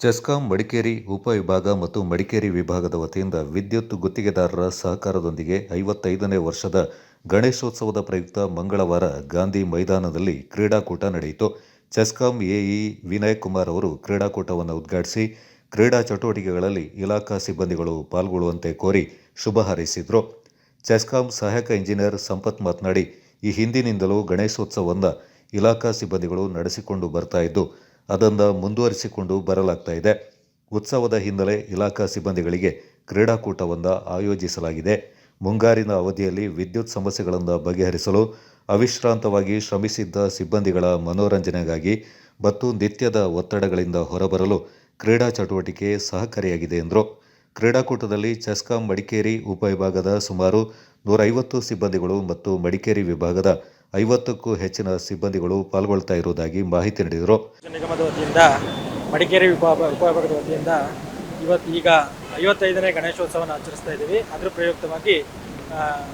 CESCOM, Madikeri ಉಪವಿಭಾಗ ಮತ್ತು ಮಡಿಕೇರಿ ವಿಭಾಗದ ವತಿಯಿಂದ ವಿದ್ಯುತ್ ಗುತ್ತಿಗೆದಾರರ ಸಹಕಾರದೊಂದಿಗೆ ಐವತ್ತೈದನೇ ವರ್ಷದ ಗಣೇಶೋತ್ಸವದ ಪ್ರಯುಕ್ತ ಮಂಗಳವಾರ ಗಾಂಧಿ ಮೈದಾನದಲ್ಲಿ ಕ್ರೀಡಾಕೂಟ ನಡೆಯಿತು. ಚೆಸ್ಕಾಂ ಎಇ ವಿನಯ್ ಕುಮಾರ್ ಅವರು ಕ್ರೀಡಾಕೂಟವನ್ನು ಉದ್ಘಾಟಿಸಿ ಕ್ರೀಡಾ ಚಟುವಟಿಕೆಗಳಲ್ಲಿ ಇಲಾಖಾ ಸಿಬ್ಬಂದಿಗಳು ಪಾಲ್ಗೊಳ್ಳುವಂತೆ ಕೋರಿ ಶುಭ ಹಾರೈಸಿದರು. ಚೆಸ್ಕಾಂ ಸಹಾಯಕ ಇಂಜಿನಿಯರ್ ಸಂಪತ್ ಮಾತನಾಡಿ, ಈ ಹಿಂದಿನಿಂದಲೂ ಗಣೇಶೋತ್ಸವವನ್ನು ಇಲಾಖಾ ಸಿಬ್ಬಂದಿಗಳು ನಡೆಸಿಕೊಂಡು ಬರ್ತಾ ಇದ್ದು ಅದನ್ನು ಮುಂದುವರಿಸಿಕೊಂಡು ಬರಲಾಗ್ತಾ ಇದೆ. ಉತ್ಸವದ ಹಿನ್ನೆಲೆ ಇಲಾಖಾ ಸಿಬ್ಬಂದಿಗಳಿಗೆ ಕ್ರೀಡಾಕೂಟವನ್ನು ಆಯೋಜಿಸಲಾಗಿದೆ. ಮುಂಗಾರಿನ ಅವಧಿಯಲ್ಲಿ ವಿದ್ಯುತ್ ಸಮಸ್ಯೆಗಳನ್ನು ಬಗೆಹರಿಸಲು ಅವಿಶ್ರಾಂತವಾಗಿ ಶ್ರಮಿಸಿದ್ದ ಸಿಬ್ಬಂದಿಗಳ ಮನೋರಂಜನೆಗಾಗಿ ಮತ್ತು ನಿತ್ಯದ ಒತ್ತಡಗಳಿಂದ ಹೊರಬರಲು ಕ್ರೀಡಾ ಚಟುವಟಿಕೆ ಸಹಕಾರಿಯಾಗಿದೆ ಎಂದರು. ಕ್ರೀಡಾಕೂಟದಲ್ಲಿ ಚೆಸ್ಕಾಂ ಮಡಿಕೇರಿ ಉಪವಿಭಾಗದ ಸುಮಾರು ನೂರೈವತ್ತು ಸಿಬ್ಬಂದಿಗಳು ಮತ್ತು ಮಡಿಕೇರಿ ವಿಭಾಗದ ಐವತ್ತಕ್ಕೂ ಹೆಚ್ಚಿನ ಸಿಬ್ಬಂದಿಗಳು ಪಾಲ್ಗೊಳ್ತಾ ಇರುವುದಾಗಿ ಮಾಹಿತಿ ನೀಡಿದರು. ನಿಗಮದ ವತಿಯಿಂದ, ಮಡಿಕೇರಿ ವಿಭಾಗ ಉಪವಿಭಾಗದ ವತಿಯಿಂದ ಇವತ್ತು ಈಗ ಐವತ್ತೈದನೇ ಗಣೇಶೋತ್ಸವನ ಆಚರಿಸ್ತಾ ಇದ್ದೀವಿ. ಅದರ ಪ್ರಯುಕ್ತವಾಗಿ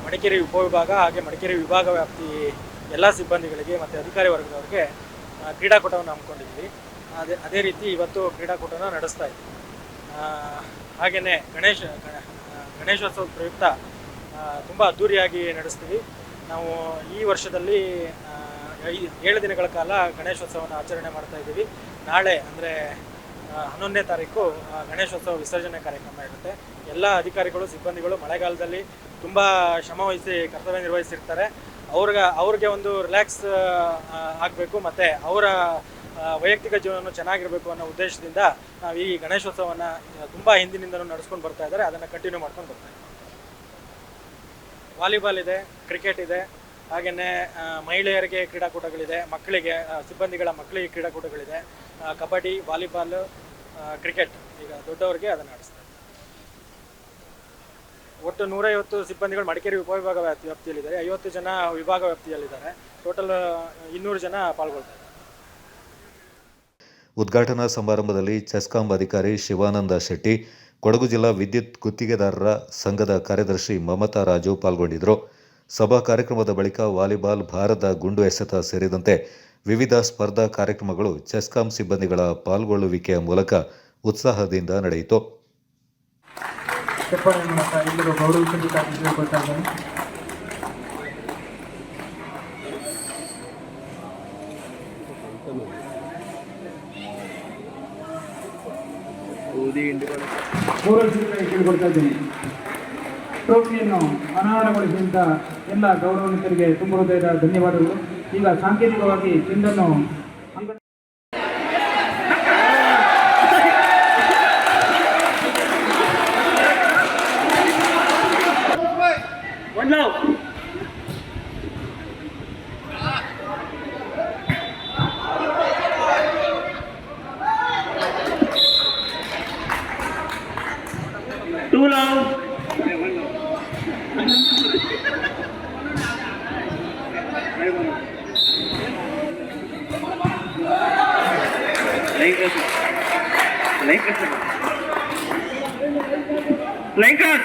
ಮಡಿಕೇರಿ ಉಪವಿಭಾಗ ಹಾಗೆ ಮಡಿಕೇರಿ ವಿಭಾಗ ವ್ಯಾಪ್ತಿ ಎಲ್ಲ ಸಿಬ್ಬಂದಿಗಳಿಗೆ ಮತ್ತು ಅಧಿಕಾರಿ ವರ್ಗದವರಿಗೆ ಕ್ರೀಡಾಕೂಟವನ್ನು ಹಮ್ಮಿಕೊಂಡಿದ್ವಿ ಅದೇ ಅದೇ ರೀತಿ ಇವತ್ತು ಕ್ರೀಡಾಕೂಟನ ನಡೆಸ್ತಾ ಇದ್ದೀವಿ. ಹಾಗೆಯೇ ಗಣೇಶ, ಗಣ- ಗಣೇಶೋತ್ಸವದ ಪ್ರಯುಕ್ತ ತುಂಬ ಅದ್ಧೂರಿಯಾಗಿ ನಡೆಸ್ತೀವಿ. ನಾವು ಈ ವರ್ಷದಲ್ಲಿ ಐದು, ಏಳು ದಿನಗಳ ಕಾಲ ಗಣೇಶೋತ್ಸವವನ್ನು ಆಚರಣೆ ಮಾಡ್ತಾ ಇದ್ದೀವಿ. ನಾಳೆ ಅಂದರೆ ಹನ್ನೊಂದನೇ ತಾರೀಕು ಗಣೇಶೋತ್ಸವ ವಿಸರ್ಜನೆ ಕಾರ್ಯಕ್ರಮ ಇರುತ್ತೆ. ಎಲ್ಲ ಅಧಿಕಾರಿಗಳು, ಸಿಬ್ಬಂದಿಗಳು ಮಳೆಗಾಲದಲ್ಲಿ ತುಂಬ ಶ್ರಮವಹಿಸಿ ಕರ್ತವ್ಯ ನಿರ್ವಹಿಸಿರ್ತಾರೆ. ಅವ್ರಿಗೆ ಅವ್ರಿಗೆ ಒಂದು ರಿಲ್ಯಾಕ್ಸ್ ಆಗಬೇಕು ಮತ್ತು ಅವರ ವೈಯಕ್ತಿಕ ಜೀವನ ಚೆನ್ನಾಗಿರಬೇಕು ಅನ್ನೋ ಉದ್ದೇಶದಿಂದ ನಾವು ಈ ಗಣೇಶೋತ್ಸವನ ತುಂಬ ಹಿಂದಿನಿಂದಲೂ ನಡೆಸ್ಕೊಂಡು ಬರ್ತಾ ಇದ್ದಾರೆ. ಅದನ್ನು ಕಂಟಿನ್ಯೂ ಮಾಡ್ಕೊಂಡು ಬರ್ತಾ ವಾಲಿಬಾಲ್ ಇದೆ, ಕ್ರಿಕೆಟ್ ಇದೆ ಹಾಗೆಯೇ ಮಹಿಳೆಯರಿಗೆ ಕ್ರೀಡಾಕೂಟಗಳಿದೆ, ಮಕ್ಕಳಿಗೆ ಸಿಬ್ಬಂದಿಗಳ ಮಕ್ಕಳಿಗೆ ಕ್ರೀಡಾಕೂಟಗಳಿದೆ ಕಬಡ್ಡಿ, ವಾಲಿಬಾಲ್ ಕ್ರಿಕೆಟ್ ಈಗ ದೊಡ್ಡವರಿಗೆ ಅದನ್ನು ಆಡಿಸ್ತಾರೆ. ಒಟ್ಟು ನೂರೈವತ್ತು ಸಿಬ್ಬಂದಿಗಳು ಮಡಿಕೇರಿ ಉಪವಿಭಾಗ ವ್ಯಾಪ್ತಿ ವ್ಯಾಪ್ತಿಯಲ್ಲಿದ್ದಾರೆ, ಐವತ್ತು ಜನ ವಿಭಾಗ ವ್ಯಾಪ್ತಿಯಲ್ಲಿದ್ದಾರೆ, ಟೋಟಲ್ ಇನ್ನೂರು ಜನ ಪಾಲ್ಗೊಳ್ತಾರೆ. ಉದ್ಘಾಟನಾ ಸಮಾರಂಭದಲ್ಲಿ ಚೆಸ್ಕಾಂ ಅಧಿಕಾರಿ ಶಿವಾನಂದ ಶೆಟ್ಟಿ ಕೊಡಗು ಜಿಲ್ಲಾ ವಿದ್ಯುತ್ ಗುತ್ತಿಗೆದಾರರ ಸಂಘದ ಕಾರ್ಯದರ್ಶಿ ಮಮತಾ ರಾಜು ಪಾಲ್ಗೊಂಡಿದ್ದರು. ಸಭಾ ಕಾರ್ಯಕ್ರಮದ ಬಳಿಕ ವಾಲಿಬಾಲ್ ಭಾರತ ಗುಂಡು ಎಸೆತ ಸೇರಿದಂತೆ ವಿವಿಧ ಸ್ಪರ್ಧಾ ಕಾರ್ಯಕ್ರಮಗಳು ಚೆಸ್ಕಾಂ ಸಿಬ್ಬಂದಿಗಳ ಪಾಲ್ಗೊಳ್ಳುವಿಕೆಯ ಮೂಲಕ ಉತ್ಸಾಹದಿಂದ ನಡೆಯಿತು. ಗೌರವಿಸಬೇಕಾಗಿ ಕೇಳ್ಕೊಳ್ತಾ ಇದ್ದೀನಿ. ಟ್ರೋಫಿಯನ್ನು ಅನಾವರಣಗೊಳಿಸಿದಂಥ ಎಲ್ಲ ಗೌರವಾನ್ವಿತರಿಗೆ ತುಂಬ ಹೃದಯದ ಧನ್ಯವಾದಗಳು. ಈಗ ಸಾಂಕೇತಿಕವಾಗಿ ಚೆಂಡನ್ನು Tulong! Lakers. lấy Lakers.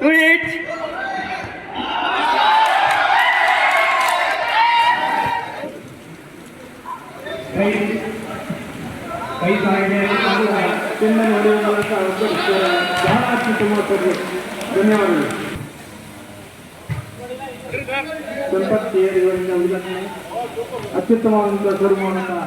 Do it. ಕೈ ಇದೆ ಚೆಂಡನ್ನು ನೋಡುವ ಮೂಲಕ ಬಹಳ ಅತ್ಯುತ್ತಮವಾದದ್ದು ಧನ್ಯವಾದಗಳು. ಸಂಪತ್ ಇವರಿಂದ ಉಲ್ಲಂಘನೆ ಅತ್ಯುತ್ತಮವಾದಂಥ ಸ್ವರೂಪವನ್ನು